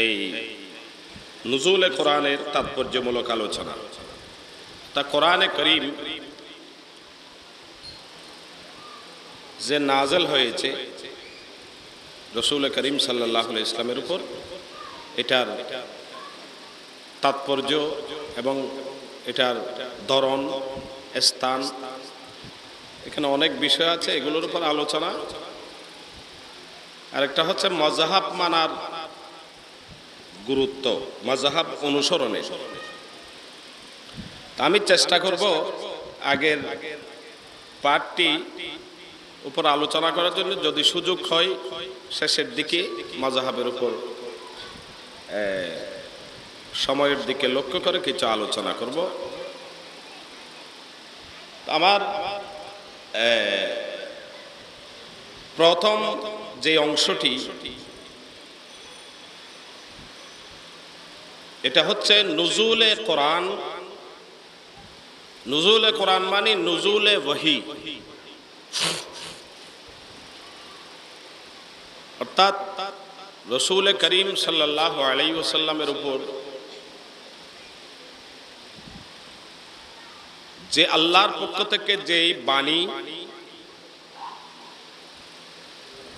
এই নজুলে কোরআনের তাৎপর্যমূলক আলোচনা। তা কোরআনে করিম যে নাজেল হয়েছে রসুল করিম সাল্লাহ ইসলামের উপর, এটার তাৎপর্য এবং এটার ধরন, স্থান, এখানে অনেক বিষয় আছে, এগুলোর উপর আলোচনা। আরেকটা হচ্ছে মজাহাব মানার গুরুত্ব, মজাহাব অনুসরণে। আমি চেষ্টা করব আগের পাঠটি উপর আলোচনা করার জন্য, যদি সুযোগ হয় শেষের দিকে মজাহাবের উপর সময়ের দিকে লক্ষ্য করে কিছু আলোচনা করব। আমার প্রথম যে অংশটি এটা হচ্ছে নজুলে কোরআন। নজুলে কোরআন মানে নজুলে ওহি অর্থাৎ রসুল করিম সাল্লাহ আলাই ওসাল্লামের উপর যে আল্লাহর পক্ষ থেকে যে বাণী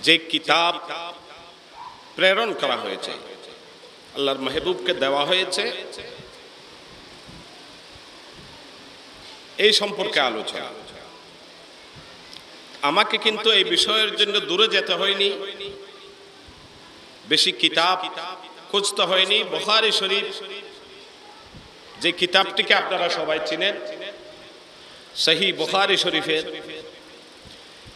যে কিতাব প্রেরণ করা হয়েছে। আল্লাহর মেহবুবকে দেওয়া হয়েছে। এই সম্পর্কে আলোচনা। আমাকে কিন্তু এই বিষয়ের জন্য দূরে যেতে হয়নি। বেশি কিতাব খুঁজতে হয়নি। বখারি শরীফ যে কিতাবটিকে আপনারা সবাই চিনেন সহি বুখারি শরীফের।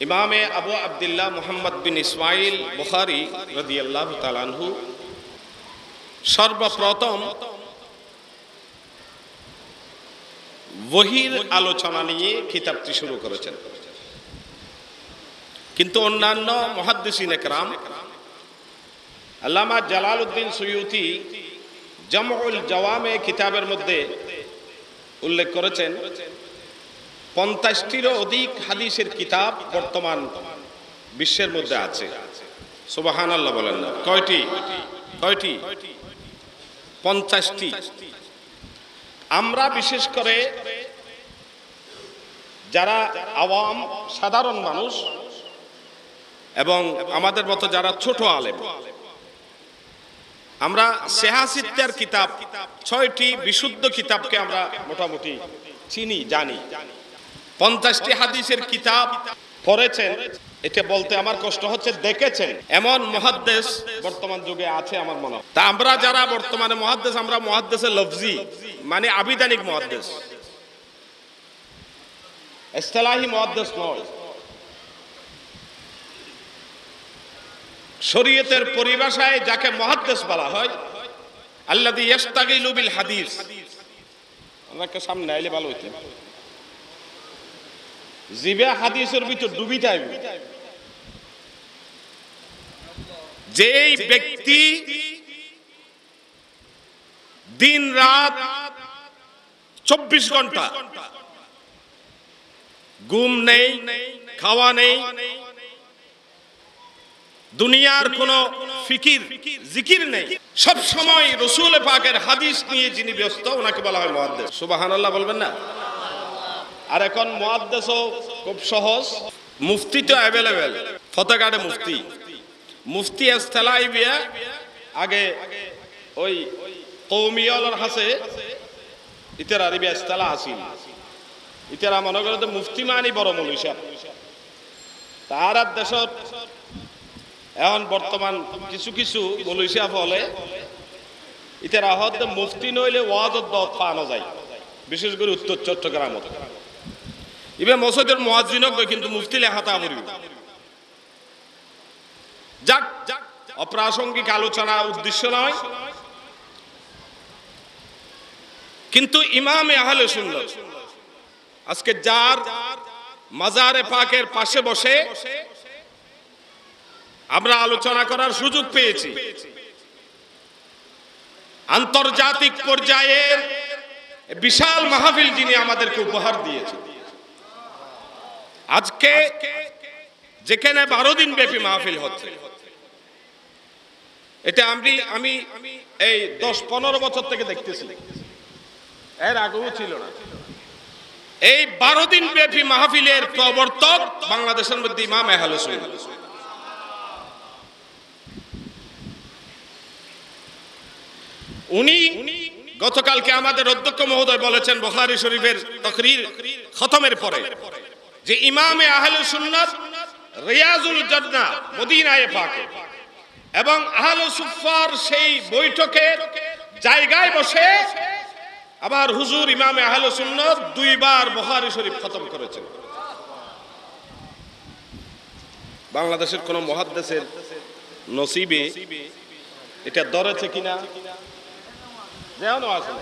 ইমামে আবু আবদুল্লাহ মোহাম্মদ বিন ইসমাইল বুখারি রদি আল্লাহ তালানহু সর্বপ্রথম ওহির আলোচনা নিয়ে কিতাবটি শুরু করেছেন। কিন্তু অন্যান্য মহাদ্দিসিন একরাম, আল্লামা জালাল উদ্দিন সৈয়ুতি জামউল জওয়ামে কিতাবের মধ্যে উল্লেখ করেছেন, পঞ্চাশটিরও অধিক হাদিসের কিতাব বর্তমান বিশ্বের মধ্যে আছে। সুবাহান আল্লাহ বলেন না। কয়টি? কয়টি? পঞ্চাশটি। আমরা বিশেষ করে যারা আওয়াম, সাধারণ মানুষ এবং আমাদের মতো যারা ছোট আলেম, আমরা সেহাসিত্যার কিতাব, ছয়টি বিশুদ্ধ কিতাবকে আমরা মোটামুটি চিনি, জানি। পঞ্চাশটি হাদিসের কিতাব পড়েছেন এটা বলতে আমার কষ্ট হচ্ছে, দেখেছেন? এমন মহাদ্দেশ বর্তমান যুগে আছে আমার মনে হয়। তা আমরা যারা বর্তমানে মহাদ্দেশ, আমরা মহাদ্দেশের লফজি মানে আবিধানিক মহাদ্দেশ। ইস্তেলাহি মহাদ্দেশ নয়। শরীয়তের পরিভাষায় যাকে মহাদ্দেশ বলা হয় ইস্তাগিলু বিল হাদিস। আমাকে সামনে আইলে ভালো হইতে। জিবে হাদিসের ভিতর ডুবি থাকবে যেই ব্যক্তি দিন রাত চব্বিশ ঘণ্টা ঘুম নেই, খাওয়া নেই, দুনিয়ার কোন ফিকির, জিকির নেই। সব সময় রসুল পাকের হাদিস নিয়ে যিনি ব্যস্ত, ওনাকে বলা হয় মহাদ্দেশ সুবাহান আল্লাহ বলবেন না? আর এখন মহাদ্দেশও খুব সহজ। মুফতি তো অ্যাভেলেবেল ফতেগাড়ে মুফতি। মুফতি এস্তেলাই বিয়া, আগে ওই কৌমিয়লের হাসে ইতার আরবি এস্তেলা আসিল ইতারা মনে করে মুফতি মানি বড় মনুষ্য তার আর দেশত এখন বর্তমান কিছু কিছু মনুষ্য ফলে ইতার আহত মুফতি নইলে ওয়াজত দত পানো যায়, বিশেষ করে উত্তর চট্টগ্রামত। ইবে মসজিদের মুয়াজ্জিনক কিন্তু মুফতি লেখাতা পড়বি যাক, অপ্রাসঙ্গিক আলোচনা উদ্দেশ্য নয়। কিন্তু ইমামে আহলে সুন্নত আজকে যার মাজারে পাকের পাশে বসে আমরা আলোচনা করার সুযোগ পেয়েছি। আন্তর্জাতিক পর্যায়ের বিশাল মাহফিল যিনি আমাদেরকে উপহার দিয়েছেন। আজকে যেখানে বারো দিন ব্যাপী মাহফিল হচ্ছে। এটা আমি আমি এই দশ পনেরো বছর থেকে দেখতেছি। এর আগেও ছিল না। এই বারো দিন ব্যাপী মাহফিলের প্রবর্তক বাংলাদেশের মধ্যে ইমাম এহাল উনি গতকালকে আমাদের অধ্যক্ষ মহোদয় বলেছেন বখারি শরীফের তকরির খতমের পরে যে ইমামে আহলে সুন্নাত রিয়াজুল জান্নাহ মদিনায়ে পাকে। এবং আহলে সুফার সেই বৈঠকের জায়গায় বসে আবার হুজুর ইমামে আহলে সুন্নাত দুইবার বুখারী শরীফ খতম করেছেন। বাংলাদেশের কোন মহাদ্দেশের নসিবে এটা দরেছে কিনা? আছে।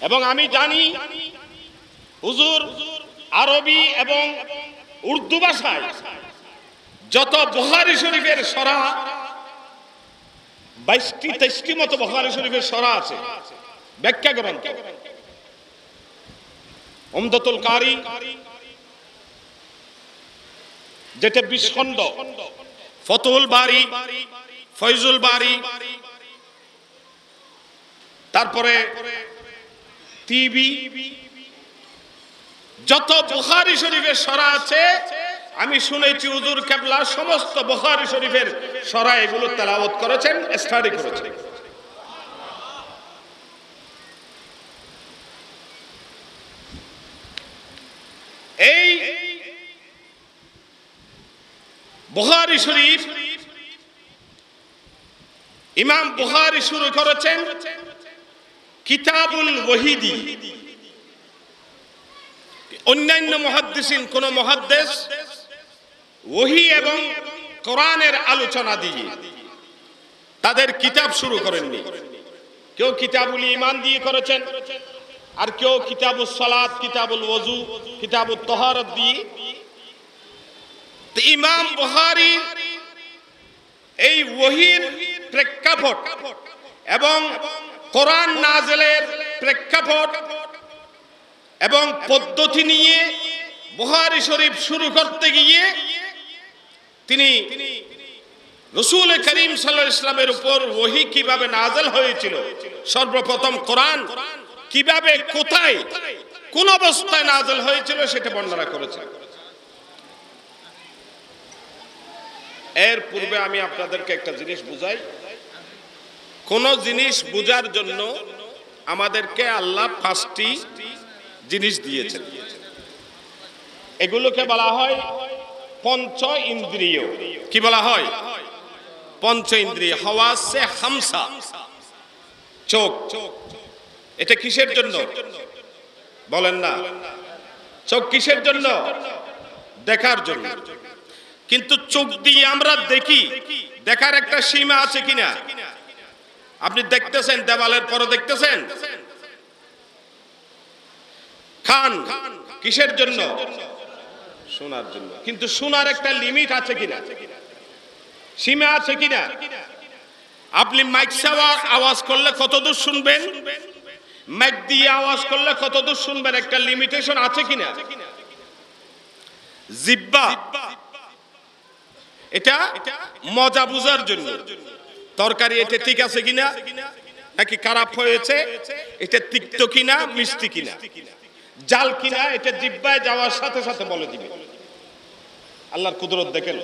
এবং আমি জানি, হুজুর আরবি এবং উর্দু ভাষায় যত বুখারী শরীফের সরা, বাইশটি, তেইশটি মতো বুখারী শরীফের সরা আছে। ব্যাখ্যা গ্রন্থ অমদতুল কারি, যেটা বিশ খণ্ড ফতুল বাড়ি ফয়জুল বাড়ি তারপরে টিভি যত বুখারি শরীফের সরা আছে আমি শুনেছি উজুর কেবলা সমস্ত বুখারি শরীফের সরা এগুলো তেলাওয়াত করেছেন স্টাডি করেছেন। এই বুখারি শরীফ ইমাম শুরু করেছেন কিতাবুল ওহিদি অন্যান্য মহাদ্দেশিন কোন মহাদ্দেশ ওহি এবং কোরআনের আলোচনা দিয়ে তাদের কিতাব শুরু করেননি। কেউ কিতাবুল ইমান দিয়ে করেছেন, আর কেউ কিতাবুল সালাত, কিতাবুল ওযু কিতাবুল তহারত দিয়ে। ইমাম বুখারী এই ওহির প্রেক্ষাপট এবং কোরআন নাজেলের প্রেক্ষাপট এবং পদ্ধতি নিয়ে বুহারি শরীফ শুরু করতে গিয়ে তিনি রসুল করিম সাল্লাহ ইসলামের উপর ওহি কীভাবে নাজেল হয়েছিল? সর্বপ্রথম কোরআন কীভাবে, কোথায়, কোন অবস্থায় নাজেল হয়েছিল সেটা বর্ণনা করেছে। এর পূর্বে আমি আপনাদেরকে একটা জিনিস বুঝাই। কোন জিনিস বুঝার জন্য আমাদেরকে আল্লাহ পাঁচটি জিনিস দিয়েছেন। এগুলোকে বলা হয় পঞ্চ ইন্দ্রিয়। কি বলা হয়? পঞ্চ ইন্দ্রিয়। হওয়াসে হামসা। চোখ। এটা কিসের জন্য? বলেন না। চোখ কিসের জন্য? দেখার জন্য। কিন্তু চোখ দিয়ে আমরা দেখি, দেখার একটা সীমা আছে কিনা? আপনি দেখতেছেন, দেওয়ালের পরে দেখতেছেন? খান, কিসের জন্য? শোনার জন্য। কিন্তু শোনার একটা লিমিট আছে কিনা? সীমা আছে কিনা? আপনি মাইক সাওয়ার আওয়াজ করলে কত দূর শুনবেন? মাইক দিয়ে আওয়াজ করলে কত দূর শুনবেন? একটা লিমিটেশন আছে কিনা? জিব্বা। এটা মজা বুঝার জন্য। তরকারি এটা ঠিক আছে কিনা? নাকি খারাপ হয়েছে? এটা তিক্ত কিনা, মিষ্টি কিনা? জাল কিনা, এটা জিব্বায় যাওয়ার সাথে সাথে বলে দিবে। আল্লাহর কুদরত দেখেন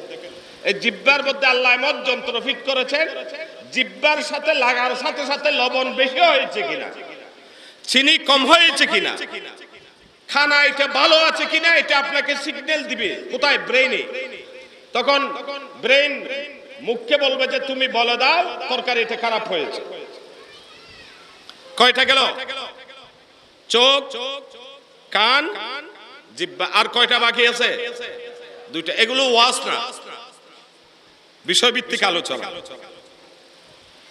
এই জিব্বার মধ্যে আল্লাহ এমন যন্ত্র ফিট করেছেন, জিব্বার সাথে লাগার সাথে সাথে লবণ বেশি হয়েছে কিনা, চিনি কম হয়েছে কিনা, খানা এটা ভালো আছে কিনা, এটা আপনাকে সিগন্যাল দিবে, কোথায় ব্রেইনে তখন ব্রেন মুখকে বলবে যে, তুমি বলে দাও, তরকারি এটা খারাপ হয়েছে। কয়টা গেল? চোখ চোখ কান, জিব্বা, আর কয়টা বাকি আছে? দুইটা। এগুলো ওয়াজ না। বিষয়ভিত্তিক আলোচনা।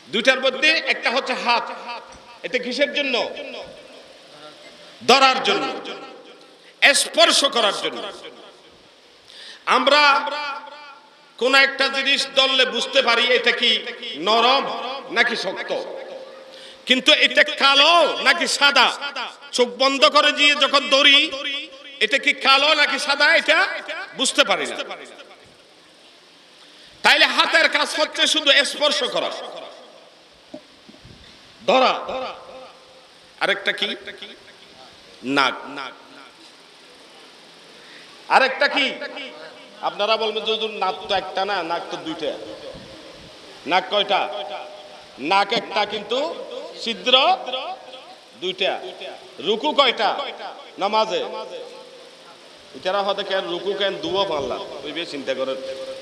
দুইটার মধ্যে একটা হচ্ছে হাত। এটা কিসের জন্য? ধরার জন্য। স্পর্শ করার জন্য। আমরা কোন একটা জিনিস দললে বুঝতে পারি এটা কি নরম নাকি শক্ত। কিন্তু এটা কালো নাকি সাদা? চোখ বন্ধ করে দিয়ে যখন দড়ি এটা কি কালো নাকি সাদা এটা বুঝতে পারি না। তাইলে হাতের কাজ হচ্ছে শুধু স্পর্শ করা। ধরা। আরেকটা কি? নাক। নাক আরেকটা কি? আপনারা বলবেন যে হুজুর, নাক তো একটা না নাক তো দুইটা। নাক কয়টা? নাক একটা কিন্তু ছিদ্র, দুইটা। রুকু কয়টা? নামাজে। এটারা হতে কেন রুকু কেন দুও পারলাম ওই বেশ চিন্তা করেন।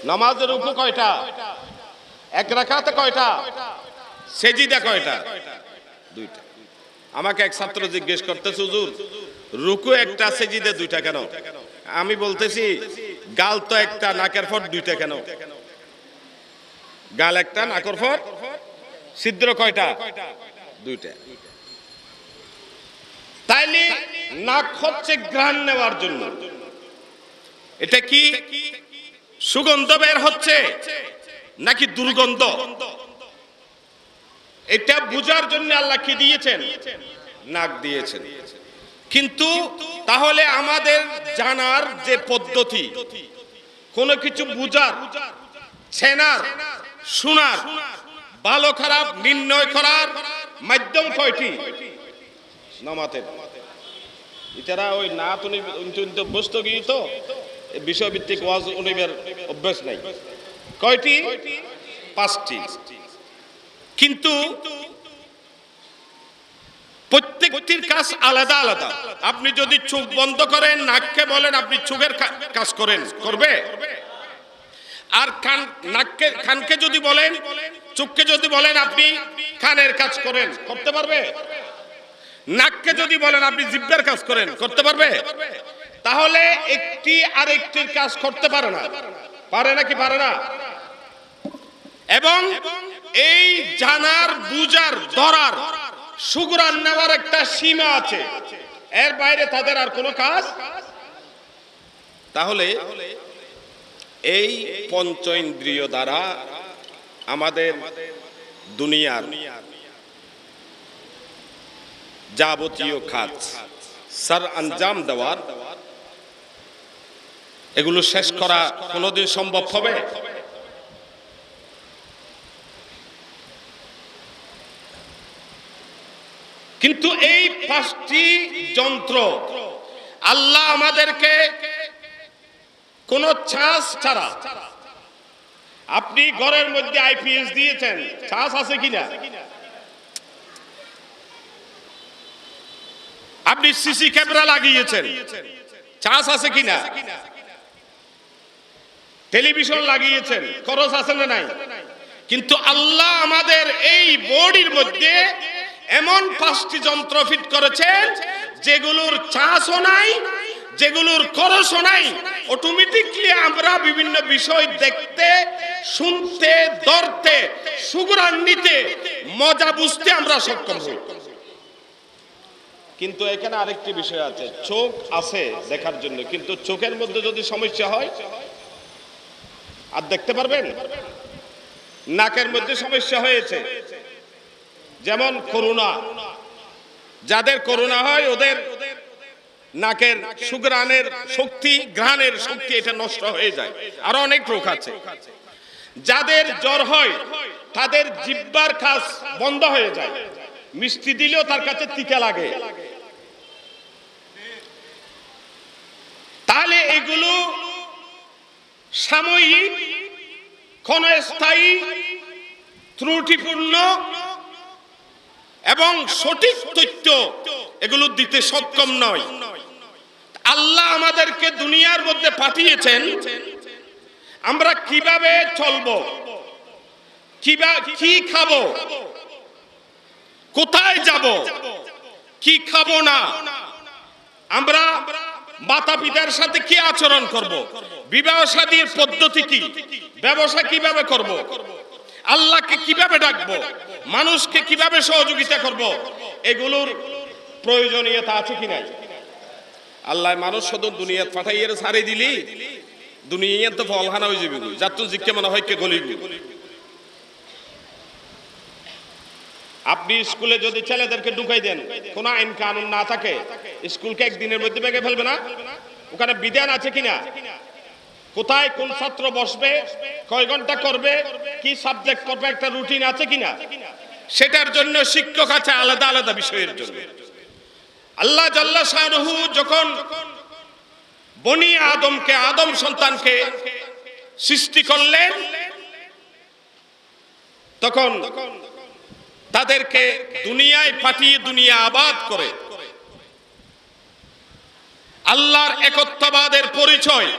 নামাজে রুকু কয়টা? এক রাখাতে কয়টা? সেজিদা কয়টা? দুইটা। আমাকে এক ছাত্র জিজ্ঞেস করতেছে, হুজুর, রুকু একটা, সেজিদে দুইটা কেন? আমি বলতেছি, গাল তো একটা, নাকের ফট দুইটা কেন? গাল একটা, নাকর ফট, ছিদ্র কয়টা? দুইটা। তাইলে নাক হচ্ছে ঘ্রাণ নেওয়ার জন্য। এটা কি সুগন্ধ বের হচ্ছে নাকি দুর্গন্ধ? এটা বুঝার জন্য আল্লাহ কি দিয়েছেন? নাক দিয়েছেন। কিন্তু তাহলে আমাদের জানার যে পদ্ধতি, কোনো কিছু বুঝার, চেনার, শোনার, ভালো খারাপ, নির্ণয় করার মাধ্যম কয়টি নামাতে এটারা ওই নাত উনি উনি অভ্যস্ত গিয়ে বিষয়ভিত্তিক ওয়াজ উনিবের অভ্যাস নাই। কয়টি? পাঁচটি। কিন্তু প্রত্যেকটির কাজ আলাদা আলাদা। আপনি যদি চোখ বন্ধ করেন, নাককে বলেন, আপনি চোখের কাজ করেন, করবে? আর কান নাককে কানকে যদি বলেন চোখকে যদি বলেন আপনি, কানের কাজ করেন, করতে পারবে? নাককে যদি বলেন আপনি, জিব্বের কাজ করেন, করতে পারবে? তাহলে একটি আর একটির কাজ করতে পারে না। পারে নাকি পারে না? এবং এই জানার, বুজার, ধরার, সুগুরান নেওয়ার একটা সীমা আছে। এর বাইরে তাদের আর কোনো কাজ? তাহলে এই পঞ্চ ইন্দ্রিয় দ্বারা আমাদের দুনিয়ার যাবতীয় কাজ সার আঞ্জাম দেওয়ার, এগুলো শেষ করা কোনোদিন সম্ভব হবে? কিন্তু এই পাঁচটি যন্ত্র আল্লাহ আমাদেরকে কোন চাষ ছাড়া আপনি ঘরের মধ্যে আইপিএস দিয়েছেন। চাষ আছে কিনা? আপনি সিসি ক্যামেরা লাগিয়েছেন। চাষ আছে কিনা? টেলিভিশন লাগিয়েছেন। খরচ আছে না নাই? কিন্তু আল্লাহ আমাদের এই বডির মধ্যে এমন পাঁচটি যন্ত্র ফিট করেছেন, যেগুলোর চাষও নাই, যেগুলোর খরচও নাই। অটোমেটিকলি আমরা বিভিন্ন বিষয় দেখতে শুনতে, ধরতে সুগুরান নিতে মজা বুঝতে আমরা সক্ষম হই। কিন্তু এখানে আরেকটি বিষয় আছে, চোখ আছে দেখার জন্য, কিন্তু চোখের মধ্যে যদি সমস্যা হয়, আর দেখতে পারবেন, নাকের মধ্যে সমস্যা হয়েছে। যেমন করোনা যাদের করোনা হয়, ওদের নাকের সুগ্রানের শক্তি, ঘ্রাণের শক্তি এটা নষ্ট হয়ে যায়। আরও অনেক রোগ আছে। যাদের জ্বর হয়, তাদের জিব্বার খাস বন্ধ হয়ে যায়। মিষ্টি দিলেও তার কাছে তিকা লাগে। তাহলে এগুলো সাময়িক, ক্ষণস্থায়ী, ত্রুটিপূর্ণ এবং সঠিক তথ্য এগুলো দিতে সক্ষম নয়। আল্লাহ আমাদেরকে দুনিয়ার মধ্যে পাঠিয়েছেন আমরা কীভাবে চলবো? কি খাব? কোথায় যাব? কি খাব না? আমরা মাতা পিতার সাথে কি আচরণ করব? বিবাহ শাদীর পদ্ধতি কি? ব্যবসা কীভাবে করব? আল্লাহকে কীভাবে ডাকবো? মানুষকে কীভাবে সহযোগিতা করব? এগুলোর প্রয়োজনীয়তা আছে কি নাই? আল্লাহ মানুষ শুধু দুনিয়া পাঠাইয়ের ছাড়ি দিলি। দুনিয়া তো ফলহানা হয়ে যাবে যার তো জিজ্ঞে মনে হয় কে গলিবি আপনি স্কুলে যদি ছেলেদেরকে ঢুকাই দেন, কোন আইন কানুন না থাকে, স্কুলকে একদিনের মধ্যে ভেঙে ফেলবে না? ওখানে বিধান আছে কিনা? কোথায় কোন ছাত্র বসবে, কয় ঘণ্টা করবে, কি সাবজেক্ট করবে, একটা রুটিন আছে কিনা? সেটার জন্য শিক্ষক আছে আলাদা আলাদা বিষয়ের জন্য। আল্লাহ জাল্লা শাহরুহু যখন বনি আদমকে আদম সন্তানকে সৃষ্টি করলেন। তখন তাদেরকে দুনিয়ায় পাঠিয়ে দুনিয়া আবাদ করে। আল্লাহর একত্ববাদের পরিচয়।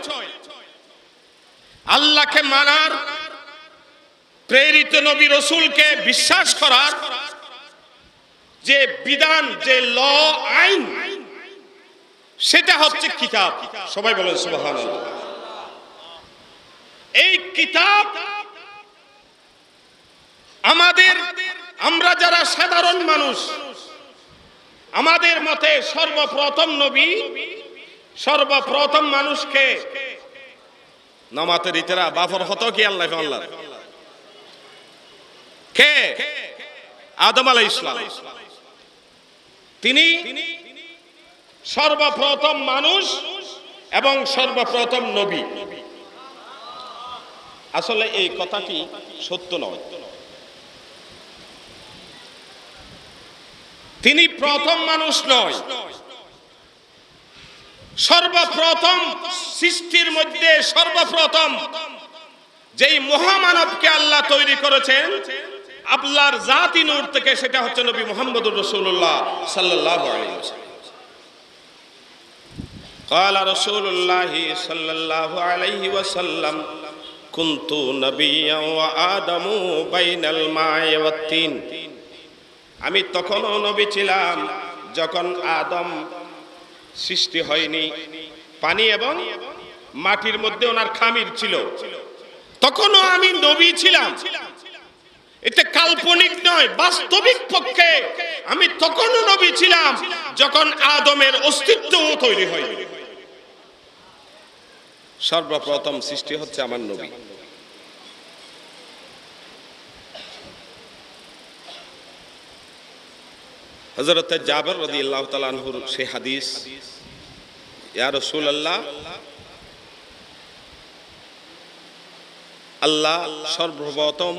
আল্লাহকে মানার, প্রেরিত নবী রসুলকে বিশ্বাস করার যে বিধান, যে ল, আইন সেটা হচ্ছে কিতাব। সবাই বলেন সুবাহান এই কিতাব আমাদের, আমরা যারা সাধারণ মানুষ, আমাদের মতে সর্বপ্রথম নবী, সর্বপ্রথম মানুষকে নামাতের ইতেরা বাফর হতো কি আল্লাহ আল্লাহ? কে? আদম আলাই ইসলাম তিনি সর্বপ্রথম মানুষ এবং সর্বপ্রথম নবী। আসলে এই কথাটি সত্য নয়। তিনি প্রথম মানুষ নয়। সর্বপ্রথম সৃষ্টির মধ্যে সর্বপ্রথম যেই মহামানবকে আল্লাহ তৈরি করেছেন আল্লাহর জাতি নূর থেকে সেটা হচ্ছে নবী মোহাম্মদুর রসুল্লাহ সাল্লাহ قال رسول الله صلى الله عليه وسلم كنت نبيا وآدم بين الماء والتين আমি তখনও নবী ছিলাম যখন আদম সৃষ্টি হয়নি পানি এবং মাটির মধ্যে ওনার খামির ছিল তখনও আমি নবী ছিলাম এটা কাল্পনিক নয় বাস্তবিক পক্ষে আমি তখনও নবী ছিলাম যখন আদমের অস্তিত্বও তৈরি হয়নি সর্বপ্রথম সৃষ্টি হচ্ছে আমার নবী। হজরত জাবর রদি আল্লাহ তালানহুর সে হাদিস, ইয়া রসুল আল্লাহ আল্লাহ সর্বপ্রথম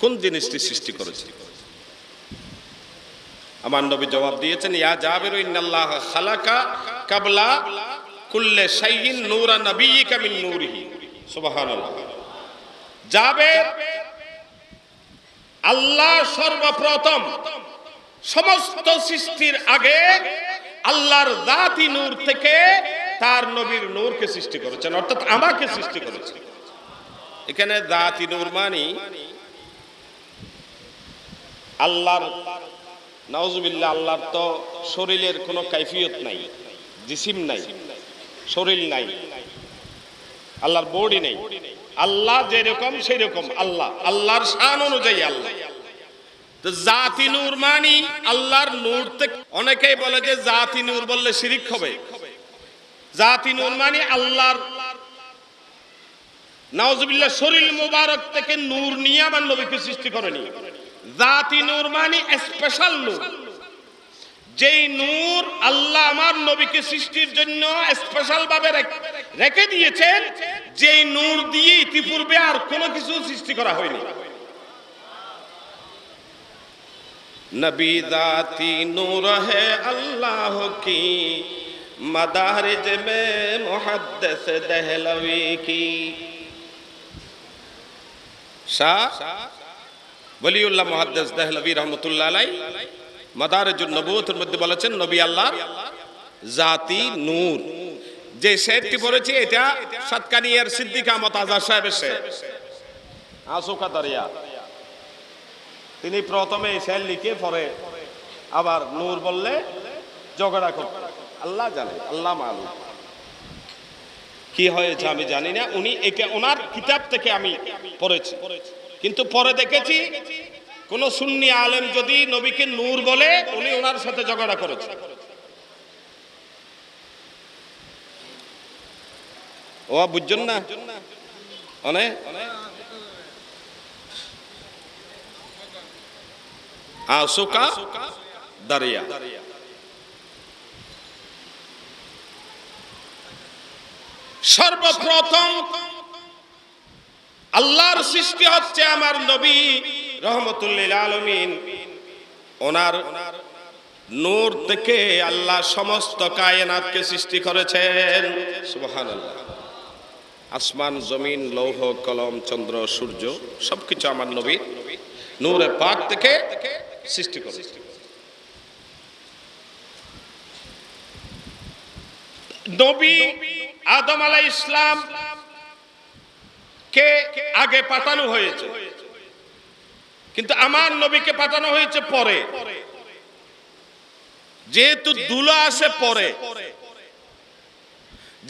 কোন জিনিসটি সৃষ্টি করেছে আমার নবী জবাব দিয়েছেন, ইয়া জাবের, ইন্নাল্লাহ খালাকা কাবলা কুল্লে শাইইন নূরা নবিয়িকা মিন নূরিহি। সুবহানাল্লাহ। জাবের আল্লাহ সর্বপ্রথম সমস্ত সৃষ্টির আগে আল্লাহর জাতি নূর থেকে তার নবীর নূরকে সৃষ্টি করেছেন, অর্থাৎ আমাকে সৃষ্টি করেছেন। এখানে জাতি নূর মানি আল্লাহর নওজুবিল্লাহ আল্লাহর তো শরীরের কোনো কাইফিয়ত নাই, জিসিম নাই। শরীর নাই। আল্লাহর বডি নেই। আল্লাহ যেরকম সেই রকম আল্লাহ। আল্লাহর শান অনুযায়ী আল্লাহ। জাতি নূর মানি আল্লাহর নূর থেকে অনেকেই বলে যে জাতি নূর বললে শিরিক হবে। জাতি নূর মানি আল্লাহর নাওজুবিল্লাহ শরীর মুবারক থেকে নূর নিয়ে আমার নবীকে সৃষ্টি করেনি। জাতি নূর মানি স্পেশাল নূর। যেই নূর আল্লাহ আমার নবীকে সৃষ্টির জন্য স্পেশাল ভাবে রেখে দিয়েছেন, যেই নূর দিয়ে ইতিপূর্বে আর কোনো কিছু সৃষ্টি করা হয়নি। নবী দাতি নূর হে আল্লাহ কি, মদারিজ মে মুহাদ্দিস দেহলভি কি। শাহ, বলিউল্লাহ মুহাদ্দিস দেহলভি রহমতুল্লাহ আলাই মাদারেজুন নবুয়তের মধ্যে বলেছেন, নবী আল্লাহ, জাতি নূর। যে শেরটি পড়েছি, এটা সাতকানিয়ার সিদ্দিক আহমদ আজাদ সাহেবের শের। আসুকা দরিয়া। তিনি প্রথমে শের লিখে পরে আবার নূর বললে ঝগড়া করতেন আল্লাহ জানে, আল্লাহ মালুম। কি হয়েছে আমি জানি না। উনি এটা ওনার কিতাব থেকে আমি পড়েছি। কিন্তু পরে দেখেছি কোন সুন্নি আলেম যদি নবীকে নূর বলে, উনি ওনার সাথে ঝগড়া করেছে। ও, বুঝছেন না? সর্বপ্রথম আল্লাহর সৃষ্টি হচ্ছে আমার নবী। রহমতুল্লিল আলমিন, ওনার নূর থেকে আল্লাহ সমস্ত কায়নাতকে সৃষ্টি করেছেন। সুবহানাল্লাহ। আসমান, জমিন, লৌহ, কলম, চন্দ্র, সূর্য, সবকিছু আমার নবীর নূরে পাক থেকে সৃষ্টি করে নবী আদম আলাই ইসলাম কে আগে পাঠানো হয়েছে? কিন্তু আমার নবীকে পাঠানো হয়েছে পরে। যেহেতু দুলো আসে পরে,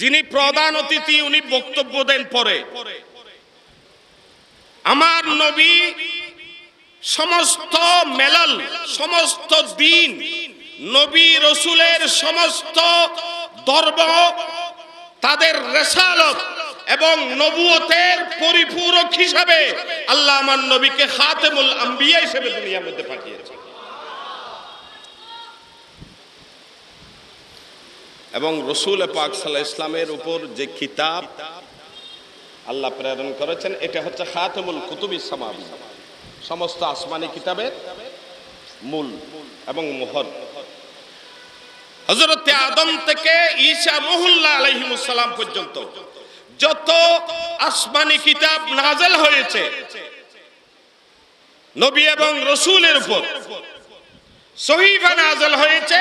যিনি প্রধান অতিথি, উনি বক্তব্য দেন পরে। আমার নবী সমস্ত মেলাল, সমস্ত দিন নবী রসুলের সমস্ত ধর্ম তাদের রেসালত এবং নবুয়তের পরিপূরক হিসাবে আল্লাহ আমার নবীকে খাতেমুল আম্বিয়া হিসেবে দুনিয়ার মধ্যে পাঠিয়েছে। এবং রসুল পাক সাল্লাহ ইসলামের উপর যে কিতাব আল্লাহ প্রেরণ করেছেন, এটা হচ্ছে খাতেমুল কুতুবি সামাবি। সমস্ত আসমানি কিতাবের মূল এবং মোহর। হজরতে আদম থেকে ঈশা রহুল্লাহ আলহিমুসালাম পর্যন্ত যত আসমানি কিতাব নাজেল হয়েছে, নবী এবং রসুলের উপর হয়েছে,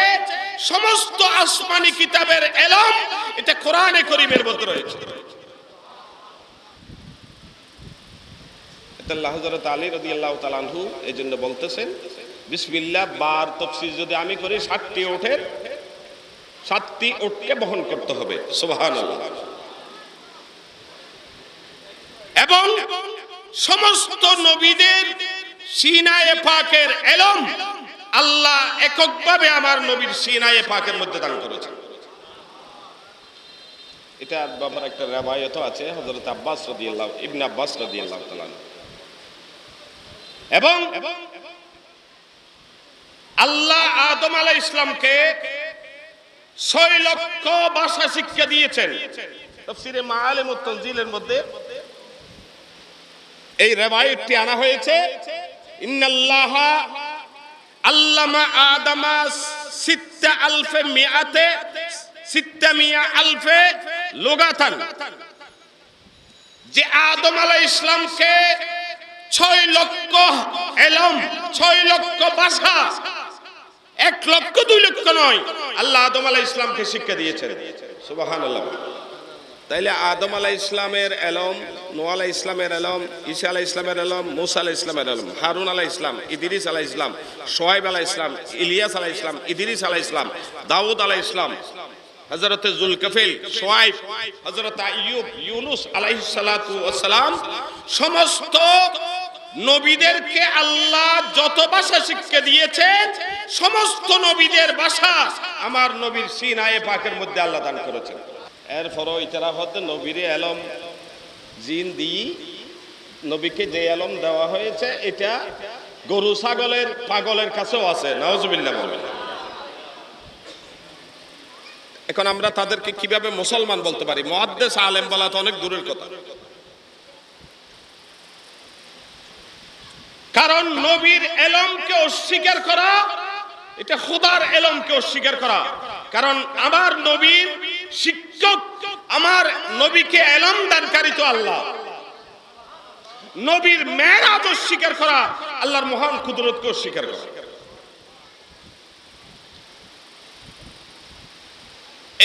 সমস্ত আসমানি কিতাবের এলম এটা কোরআনে করিমের মধ্যে রয়েছে। আনহু এই জন্য বলতেছেন বার যদি আমি করি, সাতটি ওঠের, সাতটি ওটকে বহন করতে হবে, সুবহানাল্লাহ। এবং সমস্ত নবীদের সিনায়ে পাকের এলম আল্লাহ এককভাবে আমার নবীর সিনায়ে পাকের মধ্যে দান করেছেন। এটার ব্যাপারে একটা রেবায়ত আছে, হযরত আব্বাস রাদিয়াল্লাহু, ইবনে আব্বাস রাদিয়াল্লাহু তাআলা এবং আল্লাহ আদম আলাইহিস ইসলামকে ছয় লক্ষ ভাষা শিক্ষা দিয়েছেন। তফসিরে মাআলিম ও তানজিলের মধ্যে এই রেওয়ায়তটি আনা হয়েছে। আল্লামা সিত্তা আলফে মিয়াতে যে আদম আলাইহিস ইসলামকে ছয় লক্ষ এলম, ছয় লক্ষ এক লক্ষ দুই লক্ষ নয়, আল্লাহ আদম আলাহ ইসলামকে শিক্ষা দিয়েছেন। সুবাহান আল্লাহ তাইলে আদম আলাহ ইসলামের এলম নো আলাহ ইসলামের এলম, ঈসা আলাহ ইসলামের এলম, মুসা আলাহ ইসলামের এলম, হারুন আলাহ ইসলাম ইদিরিস আলাহ ইসলাম সোহাইব আলাহ ইসলাম ইলিয়াস আলাহ ইসলাম ইদিরিস আলাহ ইসলাম দাউদ আলাহ ইসলাম হজরত জুলকফিল সোয়াইব হজরত আইয়ুব, ইউনুস আলাইহিস সালাতু ওয়াস সালাম, সমস্ত নবীদেরকে আল্লাহ যত ভাষা শিক্ষা দিয়েছেন, সমস্ত নবীদের ভাষা আমার নবীর সিনায়ে পাকের মধ্যে আল্লাহ দান করেছেন। এরপরও ইতারা হতে নবীর এলম, জিন দি নবীকে যে এলম দেওয়া হয়েছে, এটা গরু ছাগলের পাগলের কাছেও আছে বলেন। এখন আমরা তাদেরকে কীভাবে মুসলমান বলতে পারি? মহাদ্দেশ আলেম বলা তো অনেক দূরের কথা। কারণ নবীর এলমকে অস্বীকার করা, এটা খোদার এলমকে অস্বীকার করা। কারণ আমার নবীর শিক্ষক, আমার নবীকে এলম দানকারী তো আল্লাহ। নবীর মেয়েরাজ অস্বীকার করা, আল্লাহর মহান কুদরতকে অস্বীকার করা।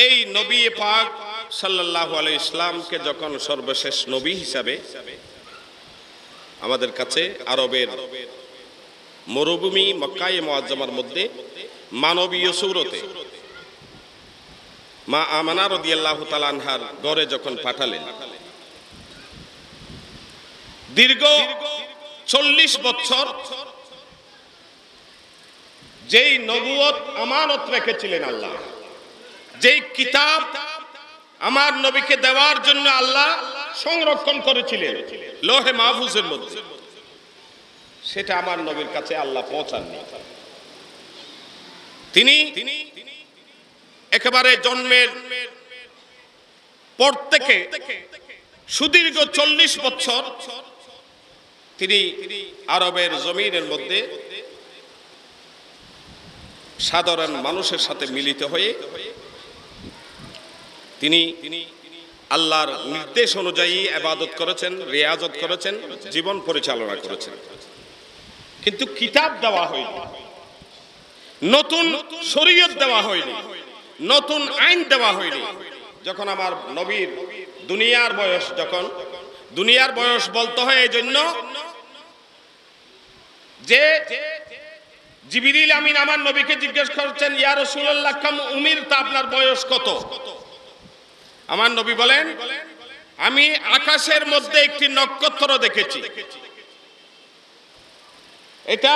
এই নবী পাক সাল্লাল্লাহু আলাইহি ইসলামকে যখন সর্বশেষ নবী হিসাবে, আমাদের কাছে আরবের মরুভূমি মক্কায় মোয়াজ্জমার মধ্যে মানবীয় সৌরতে মা আমানা রদিয়াল্লাহু তালানহার গড়ে যখন পাঠালেন। দীর্ঘ চল্লিশ বছর যেই নবুয়ত আমানত রেখেছিলেন আল্লাহ, যেই কিতাব আমার নবীকে দেওয়ার জন্য আল্লাহ সংরক্ষণ করেছিলেন লোহে মাহফুজের মধ্যে, সেটা আমার নবীর কাছে আল্লাহ পৌঁছাননি। তিনি একেবারে জন্মের পর থেকে সুদীর্ঘ চল্লিশ বছর তিনি আরবের জমিনের মধ্যে সাধারণ মানুষের সাথে মিলিত হয়ে তিনি আল্লাহর নির্দেশ অনুযায়ী আবাদত করেছেন, রেয়াজত করেছেন, জীবন পরিচালনা করেছেন। কিন্তু কিতাব দেওয়া হয়নি। নতুন শরীয়ত দেওয়া হয়নি। নতুন আইন দেওয়া হয়নি। যখন আমার নবীর দুনিয়ার বয়স যখন, দুনিয়ার বয়স বলতে হয় এই জন্য যে জিবিরিল আমিন আমার নবীকে জিজ্ঞেস করছেন, ইয়া রাসূলুল্লাহ, কাম উমির? তা আপনার বয়স কত? আমার নবী বলেন, আমি আকাশের মধ্যে একটি নক্ষত্র দেখেছি। এটা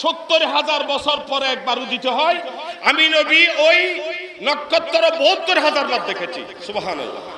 সত্তর হাজার বছর পরে একবার উদিত হয়। আমি নবী ওই নক্ষত্র বহত্তর হাজার বার দেখেছি। সুবহানাল্লাহ।